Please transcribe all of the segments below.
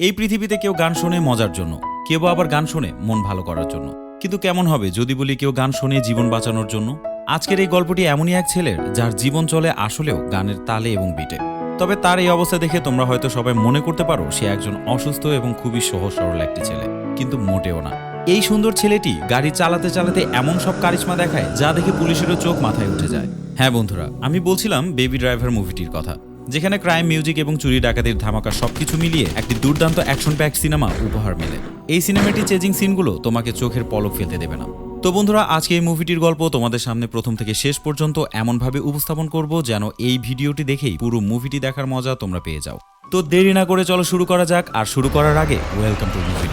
এই পৃথিবীতে কেউ গান শোনে মজার জন্য, কেউ আবার গান শোনে মন ভালো করার জন্য। কিন্তু কেমন হবে যদি বলি কেউ গান শোনে জীবন বাঁচানোর জন্য? আজকের এই গল্পটি এমনই এক ছেলের, যার জীবন চলে আসলেও গানের তালে এবং বিটে। তবে তার এই অবস্থা দেখে তোমরা হয়তো সবাই মনে করতে পারো, সে একজন অসুস্থ এবং খুবই সহজ সরল একটি ছেলে, কিন্তু মোটেও না। এই সুন্দর ছেলেটি গাড়ি চালাতে চালাতে এমন সব কারিশমা দেখায় যা দেখে পুলিশেরও চোখ মাথায় উঠে যায়। হ্যাঁ বন্ধুরা, আমি বলছিলাম বেবি ড্রাইভার মুভিটির কথা। যেখানে ক্রাইম, মিউজিক এবং চুরি ডাকাতির ধামাকা সবকিছু মিলিয়ে একটি দুর্দান্ত অ্যাকশন প্যাক সিনেমা উপহার মেলে। এই সিনেমাটি চেজিং সিনগুলো তোমাকে চোখের পলক ফেলতে দেবে না। তো বন্ধুরা, আজকে এই মুভিটির গল্প তোমাদের সামনে প্রথম থেকে শেষ পর্যন্ত এমনভাবে উপস্থাপন করব যেন এই ভিডিওটি দেখেই পুরো মুভিটি দেখার মজা তোমরা পেয়ে যাও। তো দেরি না করে চলো শুরু করা যাক, আর শুরু করার আগে ওয়েলকাম টু মুভি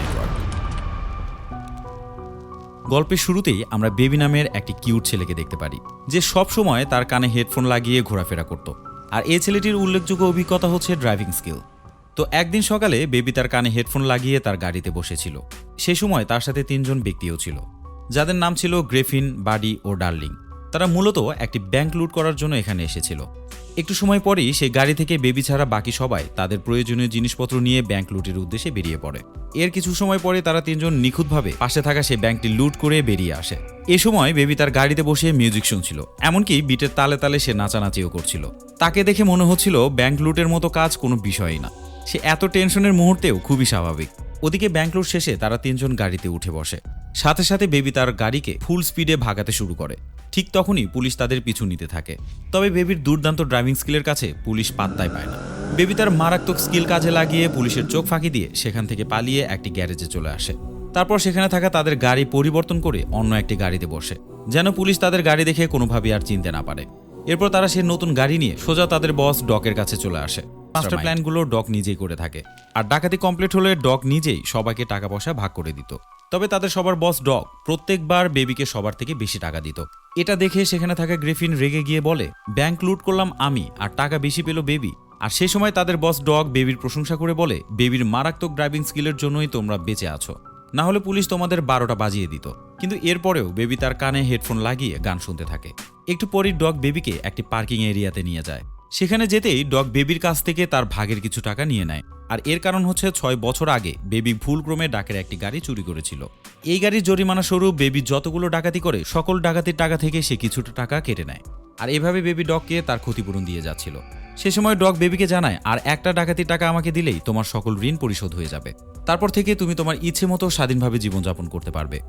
গল্পের শুরুতেই আমরা বেবি নামের একটি কিউট ছেলেকে দেখতে পারি, যে সব সময় তার কানে হেডফোন লাগিয়ে ঘোরাফেরা করত। আর এই ছেলেটির উল্লেখযোগ্য অভিজ্ঞতা হচ্ছে ড্রাইভিং স্কিল। তো একদিন সকালে বেবি তার কানে হেডফোন লাগিয়ে তার গাড়িতে বসেছিল। সে সময় তার সাথে তিনজন ব্যক্তিও ছিল। যাদের নাম ছিল গ্রেফিন, বাডি ও ডার্লিং। তারা মূলত একটি ব্যাংক লুট করার জন্য এখানে এসেছিল। একটু সময় পরেই সেই গাড়ি থেকে বেবি ছাড়া বাকি সবাই তাদের প্রয়োজনীয় জিনিসপত্র নিয়ে ব্যাংক লুটের উদ্দেশ্যে বেরিয়ে পড়ে। এর কিছু সময় পরে তারা তিনজন নিখুঁতভাবে পাশে থাকা সেই ব্যাংকটি লুট করে বেরিয়ে আসে। এ সময় বেবি তার গাড়িতে বসে মিউজিক শুনছিল, এমনকি বিটের তালে তালে সে নাচানাচিও করছিল। তাকে দেখে মনে হচ্ছিল ব্যাংক লুটের মতো কাজ কোনো বিষয়ই না। সে এত টেনশনের মুহূর্তেও খুবই স্বাভাবিক। ওদিকে ব্যাংক লুট শেষে তারা তিনজন গাড়িতে উঠে বসে। সাথে সাথে বেবি তার গাড়িকে ফুল স্পিডে ভাগাতে শুরু করে। ঠিক তখনই পুলিশ তাদের পিছু নিতে থাকে। তবে বেবির দুর্দান্ত ড্রাইভিং স্কিলের কাছে পুলিশ পাত্তাই পায় না। বেবি তার মারাত্মক স্কিল কাজে লাগিয়ে পুলিশের চোখ ফাঁকি দিয়ে সেখান থেকে পালিয়ে একটি গ্যারেজে চলে আসে। তারপর সেখানে থাকা তাদের গাড়ি পরিবর্তন করে অন্য একটি গাড়িতে বসে যেন পুলিশ তাদের গাড়ি দেখে কোনোভাবেই আর চিনতে না পারে। এরপর তারা সে নতুন গাড়ি নিয়ে সোজা তাদের বস ডকের কাছে চলে আসে। মাস্টার প্ল্যানগুলো ডক নিজেই করে থাকে আর ডাকাতি কমপ্লিট হলে ডক নিজেই সবাইকে টাকা পয়সা ভাগ করে দিত। তবে তাদের সবার বস ডগ প্রত্যেকবার বেবিকে সবার থেকে বেশি টাকা দিত। এটা দেখে সেখানে থাকা গ্রিফিন রেগে গিয়ে বলে ব্যাংক লুট করলাম আমি আর টাকা বেশি পেল বেবি। আর সে সময় তাদের বস ডগ বেবির প্রশংসা করে বলে বেবির মারাত্মক ড্রাইভিং স্কিলের জন্যই তোমরা বেঁচে আছো। না হলে পুলিশ তোমাদের বারোটা বাজিয়ে দিত। কিন্তু এরপরেও বেবি তার কানে হেডফোন লাগিয়ে গান শুনতে থাকে। একটু পরই ডগ বেবিকে একটি পার্কিং এরিয়াতে নিয়ে যায়। সেখানে যেতেই ডগ বেবির কাছ থেকে তার ভাগের কিছু টাকা নিয়ে নেয়। আর এর কারণ হচ্ছে ছয় বছর আগে বেবি ভুলক্রমে ডাকের একটি গাড়ি চুরি করেছিল। এই গাড়ির জরিমানা স্বরূপ বেবি যতগুলো ডাকাতি করে, সকল ডাকাতির টাকা থেকে সে কিছুটা টাকা কেটে নেয়। আর এভাবে বেবি ডগকে তার ক্ষতিপূরণ দিয়ে যাচ্ছিল। সে সময় ডগ বেবিকে জানায়, আর একটা ডাকাতির টাকা আমাকে দিলেই তোমার সকল ঋণ পরিশোধ হয়ে যাবে। তারপর থেকে তুমি তোমার ইচ্ছে মতো স্বাধীনভাবে জীবনযাপন করতে পারবে।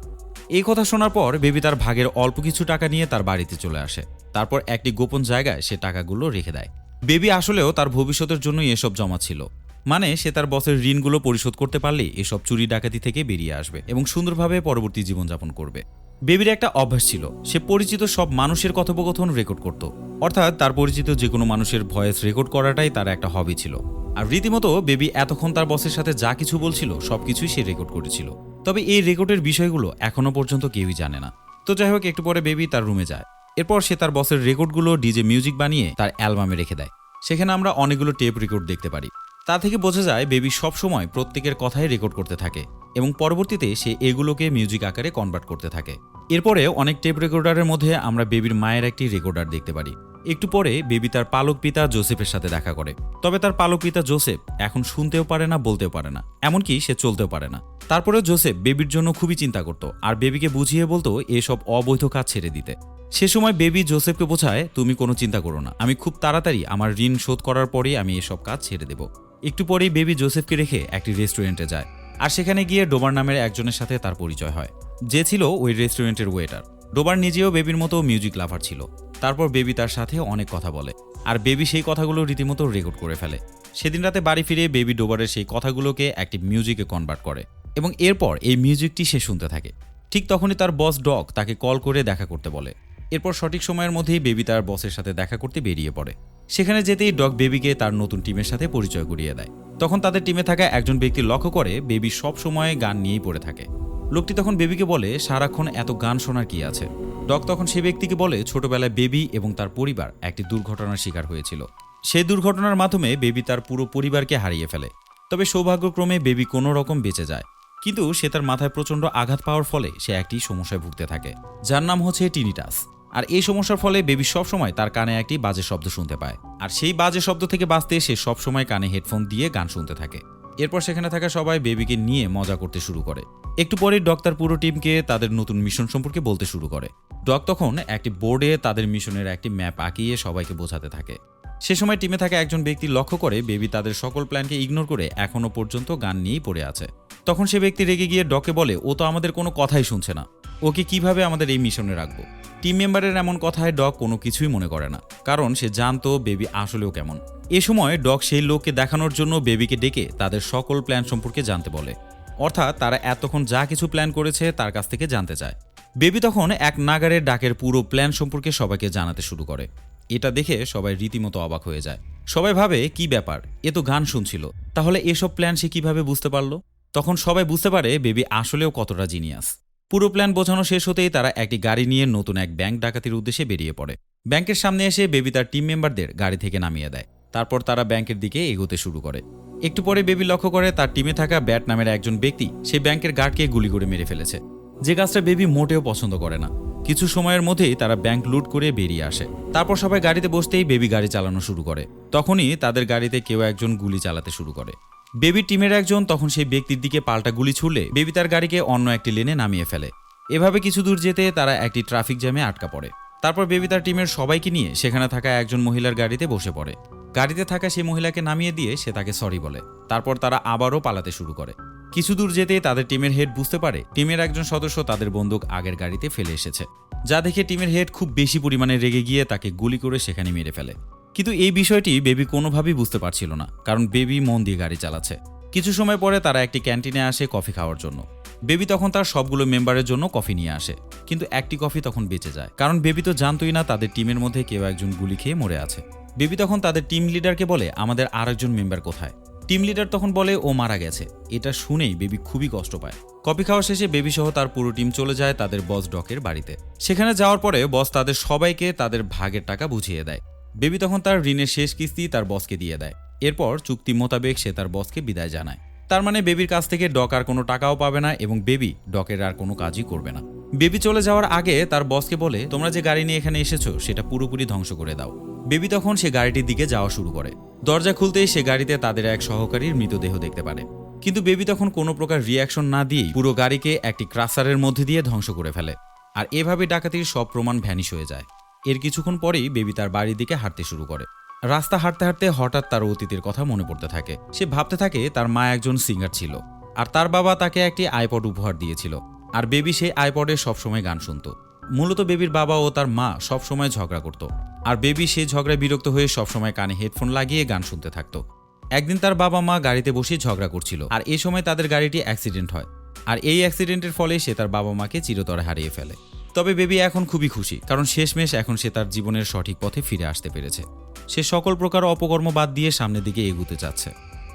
এই কথা শোনার পর বেবি তার ভাগের অল্প কিছু টাকা নিয়ে তার বাড়িতে চলে আসে। তারপর একটি গোপন জায়গায় সে টাকাগুলো রেখে দেয়। বেবি আসলেও তার ভবিষ্যতের জন্যই এসব জমা ছিল মানে সে তার বসের ঋণগুলো পরিশোধ করতে পারলেই এসব চুরি ডাকাতি থেকে বেরিয়ে আসবে এবং সুন্দরভাবে পরবর্তী জীবনযাপন করবে। বেবির একটা অভ্যাস ছিল, সে পরিচিত সব মানুষের কথোপকথন রেকর্ড করত। অর্থাৎ তার পরিচিত যে কোনো মানুষের ভয়েস রেকর্ড করাটাই তার একটা হবি ছিল। আর রীতিমতো বেবি এতক্ষণ তার বসের সাথে যা কিছু বলছিল সবকিছুই সে রেকর্ড করেছিল। তবে এই রেকর্ডের বিষয়গুলো এখনও পর্যন্ত কেউই জানে না। তো যাই হোক, একটু পরে বেবি তার রুমে যায়। এরপর সে তার বসের রেকর্ডগুলো ডিজে মিউজিক বানিয়ে তার অ্যালবামে রেখে দেয়। সেখানে আমরা অনেকগুলো টেপ রেকর্ড দেখতে পারি। তা থেকে বোঝা যায় বেবি সব সময় প্রত্যেকের কথাই রেকর্ড করতে থাকে এবং পরবর্তীতে সে এগুলোকে মিউজিক আকারে কনভার্ট করতে থাকে। এরপরে অনেক টেপ রেকর্ডারের মধ্যে আমরা বেবির মায়ের একটি রেকর্ডার দেখতে পারি। একটু পরে বেবি তার পালক পিতা জোসেফের সাথে দেখা করে। তবে তার পালক পিতা জোসেফ এখন শুনতেও পারে না, বলতেও পারে না। এমনকি সে চলতেও পারে না। তারপরে জোসেফ বেবির জন্য খুবই চিন্তা করত আর বেবিকে বুঝিয়ে বলতো এসব অবৈধ কাজ ছেড়ে দিতে। সে সময় বেবি জোসেফকে বোঝায়, তুমি কোনো চিন্তা করো না। আমি খুব তাড়াতাড়ি আমার ঋণ শোধ করার পরেই আমি এসব কাজ ছেড়ে দেব। একটু পরেই বেবি জোসেফকে রেখে একটি রেস্টুরেন্টে যায়। আর সেখানে গিয়ে ডোবার নামের একজনের সাথে তার পরিচয় হয়। যে ছিল ওই রেস্টুরেন্টের ওয়েটার ডোবার নিজেও বেবির মতো মিউজিক লাভার ছিল। তারপর বেবি তার সাথে অনেক কথা বলে। আর বেবি সেই কথাগুলো রীতিমতো রেকর্ড করে ফেলে। সেদিন রাতে বাড়ি ফিরে বেবি ডোবারের সেই কথাগুলোকে একটি মিউজিকে কনভার্ট করে। এবং এরপর এই মিউজিকটি সে শুনতে থাকে। ঠিক তখনই তার বস ডগ তাকে কল করে দেখা করতে বলে। এরপর সঠিক সময়ের মধ্যেই বেবি তার বসের সাথে দেখা করতে বেরিয়ে পড়ে। সেখানে যেতেই ডগ বেবিকে তার নতুন টিমের সাথে পরিচয় করিয়ে দেয়। তখন তাদের টিমে থাকা একজন ব্যক্তি লক্ষ্য করে বেবি সব সময় গান নিয়েই পড়ে থাকে। লোকটি তখন বেবিকে বলে, সারাক্ষণ এত গান শোনার কি আছে? ডগ তখন সে ব্যক্তিকে বলে, ছোটবেলায় বেবি এবং তার পরিবার একটি দুর্ঘটনার শিকার হয়েছিল। সেই দুর্ঘটনার মাধ্যমে বেবি তার পুরো পরিবারকে হারিয়ে ফেলে। তবে সৌভাগ্যক্রমে বেবি কোনো রকম বেঁচে যায়। কিন্তু সে তার মাথায় প্রচণ্ড আঘাত পাওয়ার ফলে সে একটি সমস্যায় ভুগতে থাকে। যার নাম হচ্ছে টিনিটাস। আর এই সমস্যার ফলে বেবি সবসময় তার কানে একটি বাজে শব্দ শুনতে পায়। আর সেই বাজে শব্দ থেকে বাঁচতে সে সবসময় কানে হেডফোন দিয়ে গান শুনতে থাকে। এরপর সেখানে থাকা সবাই বেবিকে নিয়ে মজা করতে শুরু করে। একটু পরে ডক তার পুরো টিমকে তাদের নতুন মিশন সম্পর্কে বলতে শুরু করে। ডক তখন একটি বোর্ডে তাদের মিশনের একটি ম্যাপ আঁকিয়ে সবাইকে বোঝাতে থাকে। সে সময় টিমে থাকা একজন ব্যক্তি লক্ষ্য করে বেবি তাদের সকল প্ল্যানকে ইগনোর করে এখনও পর্যন্ত গান নিয়েই পড়ে আছে। তখন সে ব্যক্তি রেগে গিয়ে ডকে বলে, ও তো আমাদের কোনো কথাই শুনছে না। ওকে কীভাবে আমাদের এই মিশনে রাখব? টিম মেম্বারের এমন কথায় ডক কোনো কিছুই মনে করে না, কারণ সে জানতো বেবি আসলেও কেমন। এ সময় ডক সেই লোককে দেখানোর জন্য বেবিকে ডেকে তাদের সকল প্ল্যান সম্পর্কে জানতে বলে। অর্থাৎ তারা এতক্ষণ যা কিছু প্ল্যান করেছে তার কাছ থেকে জানতে চায়। বেবি তখন এক নাগারের ডাকের পুরো প্ল্যান সম্পর্কে সবাইকে জানাতে শুরু করে। এটা দেখে সবাই রীতিমতো অবাক হয়ে যায়। সবাই ভাবে, কি ব্যাপার? এ তো গান শুনছিল। তাহলে এসব প্ল্যান সে কীভাবে বুঝতে পারল? তখন সবাই বুঝতে পারে বেবি আসলেও কতটা জিনিয়াস। পুরো প্ল্যান বোঝানো শেষ হতেই তারা একটি গাড়ি নিয়ে নতুন এক ব্যাংক ডাকাতির উদ্দেশ্যে বেরিয়ে পড়ে। ব্যাংকের সামনে এসে বেবি তার টিম মেম্বারদের গাড়ি থেকে নামিয়ে দেয়। তারপর তারা ব্যাংকের দিকে এগোতে শুরু করে। একটু পরে বেবি লক্ষ্য করে তার টিমে থাকা ব্যাট নামের একজন ব্যক্তি সেই ব্যাংকের গার্ডকে গুলি করে মেরে ফেলেছে। যে গাছটা বেবি মোটেও পছন্দ করে না। কিছু সময়ের মধ্যেই তারা ব্যাংক লুট করে বেরিয়ে আসে। তারপর সবাই গাড়িতে বসতেই বেবি গাড়ি চালানো শুরু করে। তখনই তাদের গাড়িতে কেউ একজন গুলি চালাতে শুরু করে। বেবি টিমের একজন তখন সেই ব্যক্তির দিকে পাল্টা গুলি ছুড়লে বেবি তার গাড়িকে অন্য একটি লেনে নামিয়ে ফেলে। এভাবে কিছু দূর যেতে তারা একটি ট্রাফিক জ্যামে আটকা পড়ে। তারপর বেবি তার টিমের সবাইকে নিয়ে সেখানে থাকা একজন মহিলার গাড়িতে বসে পড়ে। গাড়িতে থাকা সেই মহিলাকে নামিয়ে দিয়ে সে তাকে সরি বলে। তারপর তারা আবারও পালাতে শুরু করে। কিছু দূর যেতেই তাদের টিমের হেড বুঝতে পারে টিমের একজন সদস্য তাদের বন্দুক আগের গাড়িতে ফেলে এসেছে। যা দেখে টিমের হেড খুব বেশি পরিমাণে রেগে গিয়ে তাকে গুলি করে সেখানে মেরে ফেলে। কিন্তু এই বিষয়টি বেবি কোনোভাবেই বুঝতে পারছিল না, কারণ বেবি মন দিয়ে গাড়ি চালাচ্ছে। কিছু সময় পরে তারা একটি ক্যান্টিনে আসে কফি খাওয়ার জন্য। বেবি তখন তার সবগুলো মেম্বারের জন্য কফি নিয়ে আসে, কিন্তু একটি কফি তখন বেঁচে যায়, কারণ বেবি তো জানতোই না তাদের টিমের মধ্যে কেউ একজন গুলি খেয়ে মরে আছে। বেবি তখন তাদের টিম লিডারকে বলে, আমাদের আরেকজন মেম্বার কোথায়? টিম লিডার তখন বলে, ও মারা গেছে। এটা শুনেই বেবি খুবই কষ্ট পায়। কফি খাওয়া শেষে বেবি সহ তার পুরো টিম চলে যায় তাদের বস ডকের বাড়িতে। সেখানে যাওয়ার পরে বস তাদের সবাইকে তাদের ভাগের টাকা বুঝিয়ে দেয়। বেবি তখন তার ঋণের শেষ কিস্তি তার বসকে দিয়ে দেয়। এরপর চুক্তি মোতাবেক সে তার বসকে বিদায় জানায়। তার মানে বেবির কাছ থেকে ডক আর কোনো টাকাও পাবে না এবং বেবি ডকের আর কোনো কাজই করবে না। বেবি চলে যাওয়ার আগে তার বসকে বলে, তোমরা যে গাড়ি নিয়ে এখানে এসেছ, সেটা পুরোপুরি ধ্বংস করে দাও। বেবি তখন সে গাড়িটির দিকে যাওয়া শুরু করে। দরজা খুলতেই সে গাড়িতে তাদের এক সহকারীর মৃতদেহ দেখতে পারে। কিন্তু বেবি তখন কোনো প্রকার রিয়াকশন না দিয়েই পুরো গাড়িকে একটি ক্রাসারের মধ্যে দিয়ে ধ্বংস করে ফেলে। আর এভাবে ডাকাতির সব প্রমাণ ভ্যানিশ হয়ে যায়। এর কিছুক্ষণ পরেই বেবি তার বাড়ির দিকে হাঁটতে শুরু করে। রাস্তা হাঁটতে হাঁটতে হঠাৎ তার অতীতের কথা মনে পড়তে থাকে। সে ভাবতে থাকে তার মা একজন সিঙ্গার ছিল আর তার বাবা তাকে একটি আইপড উপহার দিয়েছিল। আর বেবি সেই আইপডে সবসময় গান শুনতো। মূলত বেবির বাবা ও তার মা সবসময় ঝগড়া করত। আর বেবি সেই ঝগড়ায় বিরক্ত হয়ে সবসময় কানে হেডফোন লাগিয়ে গান শুনতে থাকতো। একদিন তার বাবা মা গাড়িতে বসে ঝগড়া করছিল আর এই সময় তাদের গাড়িটি অ্যাক্সিডেন্ট হয়। আর এই অ্যাক্সিডেন্টের ফলে সে তার বাবা মাকে চিরতরে হারিয়ে ফেলে। তবে বেবি এখন খুবই খুশি, কারণ শেষমেশ এখন সে তার জীবনের সঠিক পথে ফিরে আসতে পেরেছে। সে সকল প্রকার অপকর্ম বাদ দিয়ে সামনের দিকে এগুতে যাচ্ছে।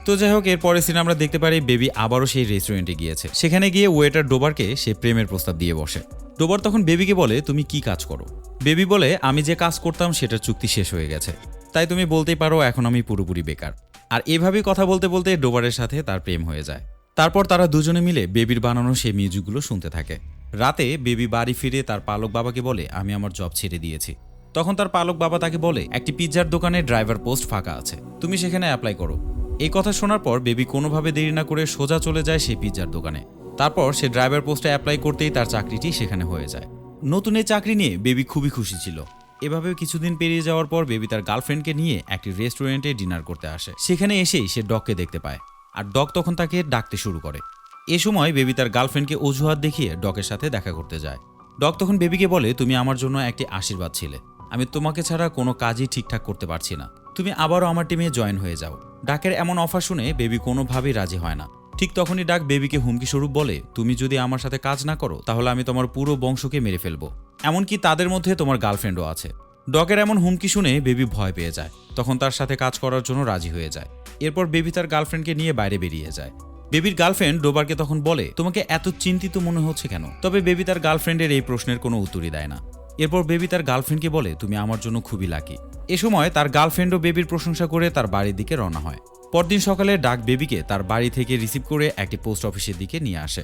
তো যাই হোক, এরপরে সিনে আমরা দেখতে পারি বেবি আবারও সেই রেস্টুরেন্টে গিয়েছে। সেখানে গিয়ে ওয়েটার ডোবারকে সে প্রেমের প্রস্তাব দিয়ে বসে। ডোবার তখন বেবিকে বলে, তুমি কি কাজ করো? বেবি বলে, আমি যে কাজ করতাম সেটার চুক্তি শেষ হয়ে গেছে। তাই তুমি বলতেই পারো এখন আমি পুরোপুরি বেকার। আর এভাবেই কথা বলতে বলতে ডোবারের সাথে তার প্রেম হয়ে যায়। তারপর তারা দুজনে মিলে বেবির বানানো সেই মিউজিকগুলো শুনতে থাকে। রাতে বেবি বাড়ি ফিরে তার পালক বাবাকে বলে, আমি আমার জব ছেড়ে দিয়েছি। তখন তার পালক বাবা তাকে বলে, একটি পিৎজার দোকানে ড্রাইভার পোস্ট ফাঁকা আছে। তুমি সেখানে অ্যাপ্লাই করো। এই কথা শোনার পর বেবি কোনোভাবে দেরি না করে সোজা চলে যায় সেই পিৎজার দোকানে। তারপর সে ড্রাইভার পোস্টে অ্যাপ্লাই করতেই তার চাকরিটি সেখানে হয়ে যায়। নতুন এই চাকরি নিয়ে বেবি খুবই খুশি ছিল। এভাবে কিছুদিন পেরিয়ে যাওয়ার পর বেবি তার গার্লফ্রেন্ডকে নিয়ে একটি রেস্টুরেন্টে ডিনার করতে আসে। সেখানে এসেই সে ডককে দেখতে পায়। আর ডক তখন তাকে ডাকতে শুরু করে। এ সময় বেবি তার গার্লফ্রেন্ডকে অজুহাত দেখিয়ে ডকের সাথে দেখা করতে যায়। ডক তখন বেবিকে বলে, তুমি আমার জন্য একটি আশীর্বাদ ছিলে। আমি তোমাকে ছাড়া কোনো কাজই ঠিকঠাক করতে পারছি না। তুমি আবারও আমার টিমে জয়েন হয়ে যাও ডাকের এমন অফার শুনে বেবি কোনোভাবেই রাজি হয় না। ঠিক তখনই ডাক বেবিকে হুমকি স্বরূপ বলে, তুমি যদি আমার সাথে কাজ না করো, তাহলে আমি তোমার পুরো বংশকে মেরে ফেলব। এমনকি তাদের মধ্যে তোমার গার্লফ্রেন্ডও আছে ডকের এমন হুমকি শুনে বেবি ভয় পেয়ে যায়। তখন তার সাথে কাজ করার জন্য রাজি হয়ে যায়। এরপর বেবি তার গার্লফ্রেন্ডকে নিয়ে বাইরে বেরিয়ে যায়। বেবির গার্লফ্রেন্ড ডোবারকে তখন বলে, তোমাকে এত চিন্তিত মনে হচ্ছে কেন? তবে বেবি তার গার্লফ্রেন্ডের এই প্রশ্নের কোনো উত্তরই দেয় না। এরপর বেবি তার গার্লফ্রেন্ডকে বলে, তুমি আমার জন্য খুবই লাকি এ সময় তার গার্লফ্রেন্ডও বেবির প্রশংসা করে তার বাড়ির দিকে রওনা হয়। পরদিন সকালে ডাক বেবিকে তার বাড়ি থেকে রিসিভ করে একটি পোস্ট অফিসের দিকে নিয়ে আসে।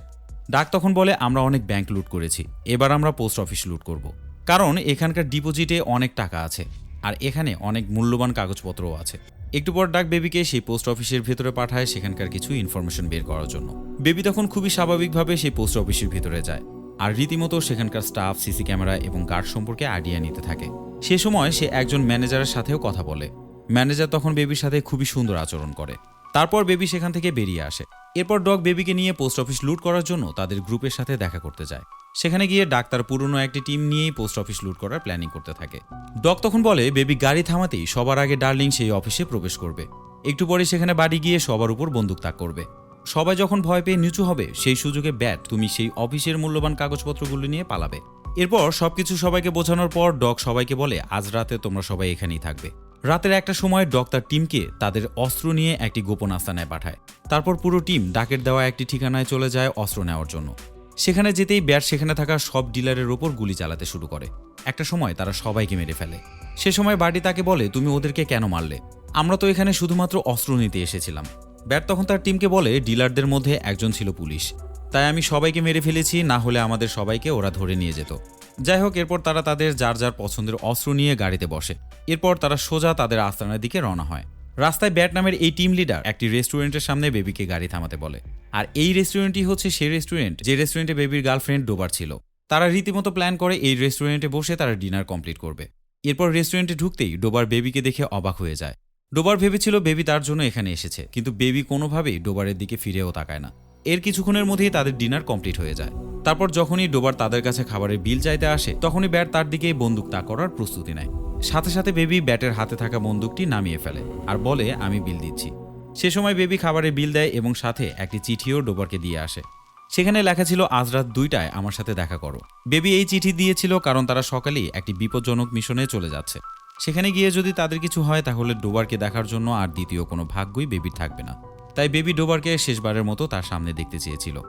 ডাক তখন বলে, আমরা অনেক ব্যাংক লুট করেছি, এবার আমরা পোস্ট অফিস লুট করব। কারণ এখানকার ডিপোজিটে অনেক টাকা আছে, আর এখানে অনেক মূল্যবান কাগজপত্রও আছে। একটু পর ডাক বেবিকে সেই পোস্ট অফিসের ভেতরে পাঠায় সেখানকার কিছু ইনফরমেশন বের করার জন্য। বেবি তখন খুবই স্বাভাবিকভাবে সেই পোস্ট অফিসের ভেতরে যায়। আর রীতিমতো সেখানকার স্টাফ সিসি ক্যামেরা এবং গার্ড সম্পর্কে আইডিয়া নিতে থাকে। সে সময় সে একজন ম্যানেজারের সাথেও কথা বলে। ম্যানেজার তখন বেবির সাথে খুবই সুন্দর আচরণ করে। তারপর বেবি সেখান থেকে বেরিয়ে আসে। এরপর ডগ বেবিকে নিয়ে পোস্ট অফিস লুট করার জন্য তাদের গ্রুপের সাথে দেখা করতে যায়। সেখানে গিয়ে ডাক্তার পুরনো একটি টিম নিয়েই পোস্ট অফিস লুট করার প্ল্যানিং করতে থাকে। ডগ তখন বলে, বেবি গাড়ি থামাতেই সবার আগে ডার্লিং সেই অফিসে প্রবেশ করবে। একটু পরে সেখানে বাড়ি গিয়ে সবার উপর বন্দুক তাক করবে। সবাই যখন ভয় পেয়ে নিচু হবে, সেই সুযোগে ব্যাট, তুমি সেই অফিসের মূল্যবান কাগজপত্রগুলো নিয়ে পালাবে। এরপর সবকিছু সবাইকে বোঝানোর পর ডগ সবাইকে বলে, আজ রাতে তোমরা সবাই এখানেই থাকবে। রাতের একটা সময় ডগ তার টিমকে তাদের অস্ত্র নিয়ে একটি গোপন আস্তানায় পাঠায়। তারপর পুরো টিম ডাকের দেওয়া একটি ঠিকানায় চলে যায় অস্ত্র নেওয়ার জন্য। সেখানে যেতেই ব্যাট সেখানে থাকা সব ডিলারের ওপর গুলি চালাতে শুরু করে। একটা সময় তারা সবাইকে মেরে ফেলে। সে সময় বাড়ি তাকে বলে, তুমি ওদেরকে কেন মারলে? আমরা তো এখানে শুধুমাত্র অস্ত্র নিতে এসেছিলাম। ব্যাট তখন তার টিমকে বলে, ডিলারদের মধ্যে একজন ছিল পুলিশ। তাই আমি সবাইকে মেরে ফেলেছি, না হলে আমাদের সবাইকে ওরা ধরে নিয়ে যেত। যাই হোক, এরপর তারা তাদের যার যার পছন্দের অস্ত্র নিয়ে গাড়িতে বসে। এরপর তারা সোজা তাদের আস্তানার দিকে রওনা হয়। রাস্তায় ব্যাট নামের এই টিম লিডার একটি রেস্টুরেন্টের সামনে বেবিকে গাড়ি থামাতে বলে। আর এই রেস্টুরেন্টই হচ্ছে সেই রেস্টুরেন্ট যে রেস্টুরেন্টে বেবির গার্লফ্রেন্ড ডোবার ছিল। তারা রীতিমতো প্ল্যান করে এই রেস্টুরেন্টে বসে তারা ডিনার কমপ্লিট করবে। এরপর রেস্টুরেন্টে ঢুকতেই ডোবার বেবিকে দেখে অবাক হয়ে যায়। ডোবার ভেবেছিল বেবি তার জন্য এখানে এসেছে, কিন্তু বেবি কোনোভাবেই ডোবারের দিকে ফিরেও তাকায় না। এর কিছুক্ষণের মধ্যেই তাদের ডিনার কমপ্লিট হয়ে যায়। তারপর যখনই ডোবার তাদের কাছে খাবারের বিল চাইতে আসে, তখনই ব্যাট তার দিকেই বন্দুক তাক করার প্রস্তুতি নেয়। সাথে সাথে বেবি ব্যাটের হাতে থাকা বন্দুকটি নামিয়ে ফেলে আর বলে, আমি বিল দিচ্ছি। সে সময় বেবি খাবারের বিল দেয় এবং সাথে একটি চিঠিও ডোবারকে দিয়ে আসে। সেখানে লেখা ছিল, আজ রাত দুইটায় আমার সাথে দেখা করো। বেবি এই চিঠি দিয়েছিল কারণ তারা সকালেই একটি বিপজ্জনক মিশনে চলে যাচ্ছে। সেখানে গিয়ে যদি তাদের কিছু হয়, তাহলে ডোবারকে দেখার জন্য আর দ্বিতীয় কোনো ভাগ্যই বেবির থাকবে না। তাই বেবি ডোবারকে শেষবারের মতো তার সামনে দেখতে চেয়েছিল।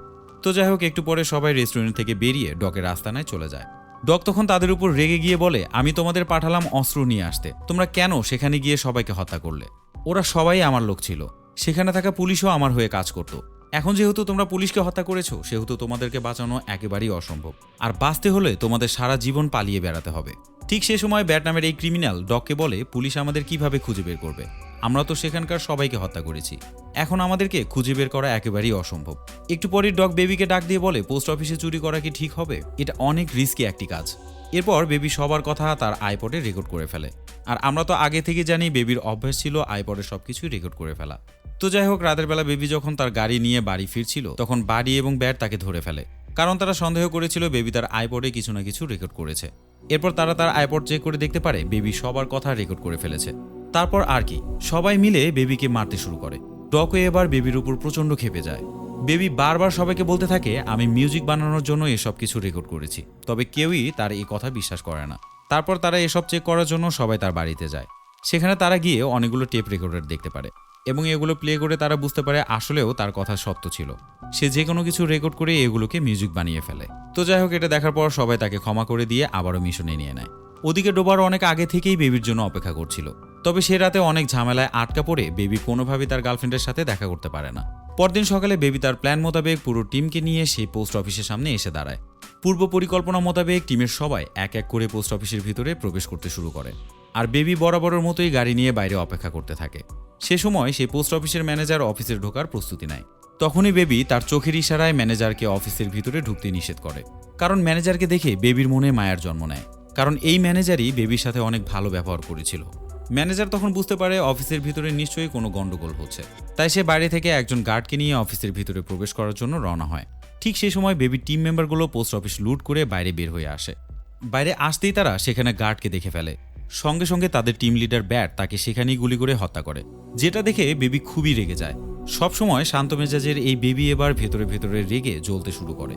তো যাই হোক, একটু পরে সবাই রেস্টুরেন্ট থেকে বেরিয়ে ডকের আস্তানায় চলে যায়। ডক তখন তাদের উপর রেগে গিয়ে বলে, আমি তোমাদের পাঠালাম অস্ত্র নিয়ে আসতে। তোমরা কেন সেখানে গিয়ে সবাইকে হত্যা করলে? ওরা সবাই আমার লোক ছিল। সেখানে থাকা পুলিশও আমার হয়ে কাজ করত। এখন যেহেতু তোমরা পুলিশকে হত্যা করেছ, সেহেতু তোমাদেরকে বাঁচানো একেবারেই অসম্ভব। আর বাঁচতে হলে তোমাদের সারা জীবন পালিয়ে বেড়াতে হবে। ঠিক সে সময় ব্যাট নামের এই ক্রিমিনাল ডককে বলে, পুলিশ আমাদের কীভাবে খুঁজে বের করবে? আমরা তো সেখানকার সবাইকে হত্যা করেছি। এখন আমাদেরকে খুঁজে বের করা একেবারেই অসম্ভব। একটু পরে ডগ বেবিকে ডাক দিয়ে বলে, পোস্ট অফিসে চুরি করা কি ঠিক হবে? এটা অনেক রিস্কি একটি কাজ। এরপর বেবি সবার কথা তার আইপডে রেকর্ড করে ফেলে। আর আমরা তো আগে থেকে জানি বেবির অভ্যাস ছিল আইপডে সবকিছুই রেকর্ড করে ফেলা। তো যাই হোক, রাতের বেলা বেবি যখন তার গাড়ি নিয়ে বাড়ি ফিরছিল, তখন বাড়ি এবং ব্যাট তাকে ধরে ফেলে। কারণ তারা সন্দেহ করেছিল বেবি তার আইপডে কিছু না কিছু রেকর্ড করেছে। এরপর তারা তার আইপড চেক করে দেখতে পারে বেবি সবার কথা রেকর্ড করে ফেলেছে। তারপর আর কি, সবাই মিলে বেবিকে মারতে শুরু করে। ডকও এবার বেবির উপর প্রচণ্ড খেপে যায়। বেবি বারবার সবাইকে বলতে থাকে, আমি মিউজিক বানানোর জন্য এসব কিছু রেকর্ড করেছি। তবে কেউই তার এই কথা বিশ্বাস করে না। তারপর তারা এসব চেক করার জন্য সবাই তার বাড়িতে যায়। সেখানে তারা গিয়ে অনেকগুলো টেপ রেকর্ডার দেখতে পারে। এবং এগুলো প্লে করে তারা বুঝতে পারে আসলেও তার কথা সত্য ছিল। সে যে কোনো কিছু রেকর্ড করে এগুলোকে মিউজিক বানিয়ে ফেলে। তো যাই হোক, এটা দেখার পর সবাই তাকে ক্ষমা করে দিয়ে আবারও মিশনে নিয়ে নেয়। ওদিকে ডোবার অনেক আগে থেকেই বেবির জন্য অপেক্ষা করছিল। তবে সে রাতে অনেক ঝামেলায় আটকা পড়ে বেবি কোনোভাবেই তার গার্লফ্রেন্ডের সাথে দেখা করতে পারে না। পরদিন সকালে বেবি তার প্ল্যান মোতাবেক পুরো টিমকে নিয়ে সেই পোস্ট অফিসের সামনে এসে দাঁড়ায়। পূর্ব পরিকল্পনা মোতাবেক টিমের সবাই এক এক করে পোস্ট অফিসের ভিতরে প্রবেশ করতে শুরু করে। আর বেবি বরাবরের মতোই গাড়ি নিয়ে বাইরে অপেক্ষা করতে থাকে। সে সময় সেই পোস্ট অফিসের ম্যানেজার অফিসে ঢোকার প্রস্তুতি নেয়। তখনই বেবি তার চোখের ইশারায় ম্যানেজারকে অফিসের ভিতরে ঢুকতে নিষেধ করে। কারণ ম্যানেজারকে দেখে বেবির মনে মায়ার জন্ম নেয়। কারণ এই ম্যানেজারই বেবির সাথে অনেক ভালো ব্যবহার করেছিল। ম্যানেজার তখন বুঝতে পারে অফিসের ভিতরে নিশ্চয়ই কোনো গণ্ডগোল হচ্ছে। তাই সে বাইরে থেকে একজন গার্ডকে নিয়ে অফিসের ভিতরে প্রবেশ করার জন্য রওনা হয়। ঠিক সেই সময় বেবির টিম মেম্বারগুলো পোস্ট অফিস লুট করে বাইরে বের হয়ে আসে। বাইরে আসতেই তারা সেখানে গার্ডকে দেখে ফেলে। সঙ্গে সঙ্গে তাদের টিম লিডার ব্যাট তাকে সেখানেই গুলি করে হত্যা করে। যেটা দেখে বেবি খুবই রেগে যায়। সবসময় শান্ত মেজাজের এই বেবি এবার ভেতরে ভেতরে রেগে জ্বলতে শুরু করে।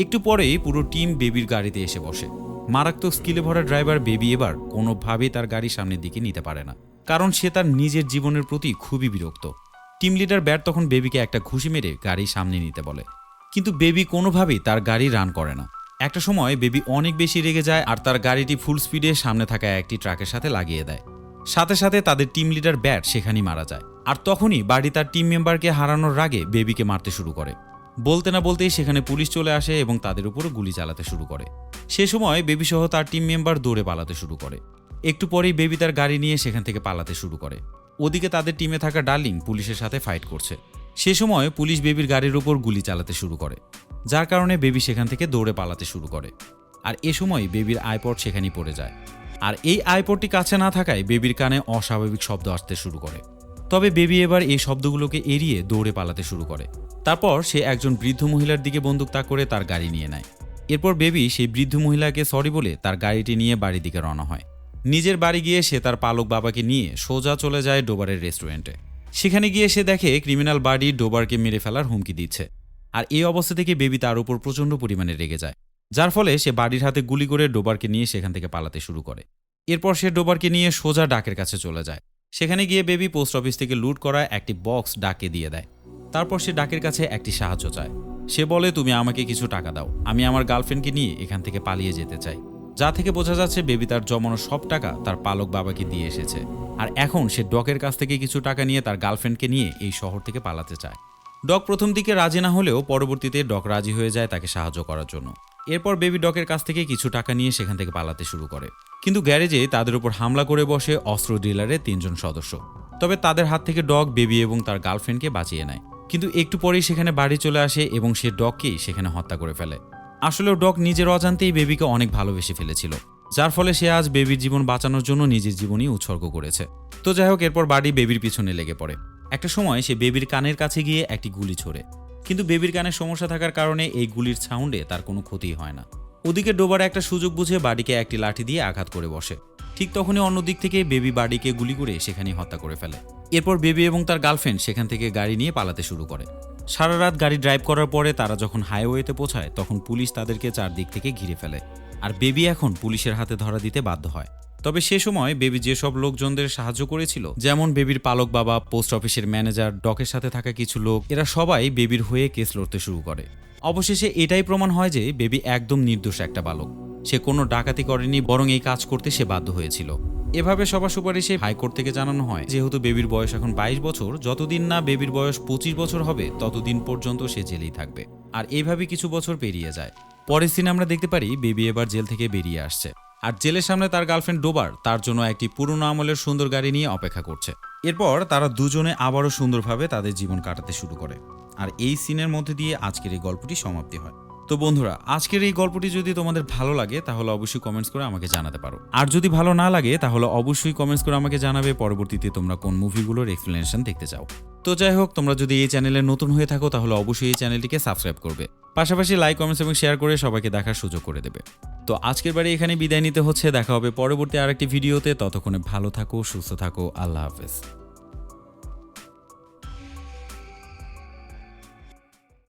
একটু পরেই পুরো টিম বেবির গাড়িতে এসে বসে। মারাত্মক স্কিলে ভরা ড্রাইভার বেবি এবার কোনোভাবেই তার গাড়ি সামনের দিকে নিতে পারে না। কারণ সে তার নিজের জীবনের প্রতি খুবই বিরক্ত। টিম লিডার ব্যাট তখন বেবিকে একটা ঘুষি মেরে গাড়ি সামনে নিতে বলে। কিন্তু বেবি কোনোভাবেই তার গাড়ি রান করে না। একটা সময় বেবি অনেক বেশি রেগে যায় আর তার গাড়িটি ফুল স্পিডে সামনে থাকা একটি ট্রাকের সাথে লাগিয়ে দেয়। সাথে সাথে তাদের টিম লিডার ব্যাট সেখানেই মারা যায়। আর তখনই বাড়ি তার টিম মেম্বারকে হারানোর রাগে বেবিকে মারতে শুরু করে। বলতে না বলতেই সেখানে পুলিশ চলে আসে এবং তাদের উপরও গুলি চালাতে শুরু করে। সে সময় বেবি সহ তার টিম মেম্বার দৌড়ে পালাতে শুরু করে। একটু পরেই বেবি তার গাড়ি নিয়ে সেখান থেকে পালাতে শুরু করে। ওদিকে তাদের টিমে থাকা ডার্লিং পুলিশের সাথে ফাইট করছে। সে সময় পুলিশ বেবির গাড়ির উপর গুলি চালাতে শুরু করে, যার কারণে বেবি সেখান থেকে দৌড়ে পালাতে শুরু করে। আর এ সময় বেবির আইপড সেখানেই পড়ে যায়। আর এই আইপডটি কাছে না থাকায় বেবির কানে অস্বাভাবিক শব্দ আসতে শুরু করে। তবে বেবি এবার এই শব্দগুলোকে এড়িয়ে দৌড়ে পালাতে শুরু করে। তারপর সে একজন বৃদ্ধ মহিলার দিকে বন্দুক তাক করে তার গাড়ি নিয়ে নেয়। এরপর বেবি সেই বৃদ্ধ মহিলাকে সরি বলে তার গাড়িটি নিয়ে বাড়ির দিকে রওনা হয়। নিজের বাড়ি গিয়ে সে তার পালক বাবাকে নিয়ে সোজা চলে যায় ডোবারের রেস্টুরেন্টে। সেখানে গিয়ে সে দেখে ক্রিমিনাল বাড়ি ডোবারকে মেরে ফেলার হুমকি দিচ্ছে। আর এই অবস্থা থেকে বেবি তার উপর প্রচণ্ড পরিমাণে রেগে যায়। যার ফলে সে বাড়ির হাতে গুলি করে ডোবারকে নিয়ে সেখান থেকে পালাতে শুরু করে। এরপর সে ডোবারকে নিয়ে সোজা ডাকের কাছে চলে যায়। সেখানে গিয়ে বেবি পোস্ট অফিস থেকে লুট করা একটি বক্স ডাকে দিয়ে দেয়। তারপর সে ডাকের কাছে একটি সাহায্য চায়। সে বলে, তুমি আমাকে কিছু টাকা দাও। আমি আমার গার্লফ্রেন্ডকে নিয়ে এখান থেকে পালিয়ে যেতে চাই। যা থেকে বোঝা যাচ্ছে বেবি তার জমানো সব টাকা তার পালক বাবাকে দিয়ে এসেছে। আর এখন সে ডকের কাছ থেকে কিছু টাকা নিয়ে তার গার্লফ্রেন্ডকে নিয়ে এই শহর থেকে পালাতে চায়। ডক প্রথম দিকে রাজি না হলেও পরবর্তীতে ডক রাজি হয়ে যায় তাকে সাহায্য করার জন্য। এরপর বেবি ডকের কাছ থেকে কিছু টাকা নিয়ে সেখান থেকে পালাতে শুরু করে। কিন্তু গ্যারেজে তাদের উপর হামলা করে বসে অস্ত্র ডিলারের তিনজন সদস্য। তবে তাদের হাত থেকে ডগ বেবি এবং তার গার্লফ্রেন্ডকে বাঁচিয়ে নেয়। কিন্তু একটু পরেই সেখানে বাড়ি চলে আসে এবং সে ডগকেই সেখানে হত্যা করে ফেলে। আসলেও ডগ নিজের অজান্তেই বেবিকে অনেক ভালোবেসে ফেলেছিল, যার ফলে সে আজ বেবির জীবন বাঁচানোর জন্য নিজের জীবনই উৎসর্গ করেছে। তো যাই হোক, এরপর বাড়ি বেবির পিছনে লেগে পড়ে। একটা সময় সে বেবির কানের কাছে গিয়ে একটি গুলি ছোড়ে, কিন্তু বেবির কানে সমস্যা থাকার কারণে এই গুলির সাউন্ডে তার কোনো ক্ষতি হয় না। ওদিকে ডোবার একটা সুযোগ বুঝে বাড়িকে একটি লাঠি দিয়ে আঘাত করে বসে। ঠিক তখনই অন্য দিক থেকে বেবি বাড়িকে গুলি করে সেখানেই হত্যা করে ফেলে। এরপর বেবি এবং তার গার্লফ্রেন্ড সেখান থেকে গাড়ি নিয়ে পালাতে শুরু করে। সারা রাত গাড়ি ড্রাইভ করার পরে তারা যখন হাইওয়েতে পৌঁছায়, তখন পুলিশ তাদেরকে চারদিক থেকে ঘিরে ফেলে। আর বেবি এখন পুলিশের হাতে ধরা দিতে বাধ্য হয়। তবে সে সময় বেবি যেসব লোকজনদের সাহায্য করেছিল, যেমন বেবির পালক বাবা, পোস্ট অফিসের ম্যানেজার, ডকের সাথে থাকা কিছু লোক, এরা সবাই বেবির হয়ে কেস লড়তে শুরু করে। অবশেষে এটাই প্রমাণ হয় যে বেবি একদম নির্দোষ একটা বালক। সে কোনো ডাকাতি করেনি, বরং এই কাজ করতে সে বাধ্য হয়েছিল। এভাবে সবার সুপারিশে হাইকোর্ট থেকে জানানো হয়, যেহেতু বেবির বয়স এখন বাইশ বছর, যতদিন না বেবির বয়স পঁচিশ বছর হবে, ততদিন পর্যন্ত সে জেলেই থাকবে। আর এইভাবে কিছু বছর পেরিয়ে যায়। পরের দিনে আমরা দেখতে পারি, বেবি এবার জেল থেকে বেরিয়ে আসছে। আর জেলের সামনে তার গার্লফ্রেন্ড ডোবার তার জন্য একটি পুরনো আমলের সুন্দর গাড়ি নিয়ে অপেক্ষা করছে। এরপর তারা দুজনে আবারও সুন্দরভাবে তাদের জীবন কাটাতে শুরু করে। আর এই সিনের মধ্যে দিয়ে আজকের এই গল্পটি সমাপ্তি হয়। তো বন্ধুরা, আজকের এই গল্পটি যদি তোমাদের ভালো লাগে, তাহলে অবশ্যই কমেন্টস করে আমাকে জানাতে পারো। আর যদি ভালো না লাগে, তাহলে অবশ্যই কমেন্টস করে আমাকে জানাবে, পরবর্তীতে তোমরা কোন মুভিগুলোর এক্সপ্লেনেশন দেখতে চাও। তো যাই হোক, তোমরা যদি এই চ্যানেলে নতুন হয়ে থাকো, তাহলে অবশ্যই এই চ্যানেলটিকে সাবস্ক্রাইব করবে। পাশাপাশি লাইক কমেন্টস এবং শেয়ার করে সবাইকে দেখার সুযোগ করে দেবে। তো আজকের বারে এখানে বিদায় নিতে হচ্ছে, দেখা হবে পরবর্তী আরেকটি ভিডিওতে ততক্ষণে ভালো থাকো, সুস্থ থাকো, আল্লাহ হাফেজ।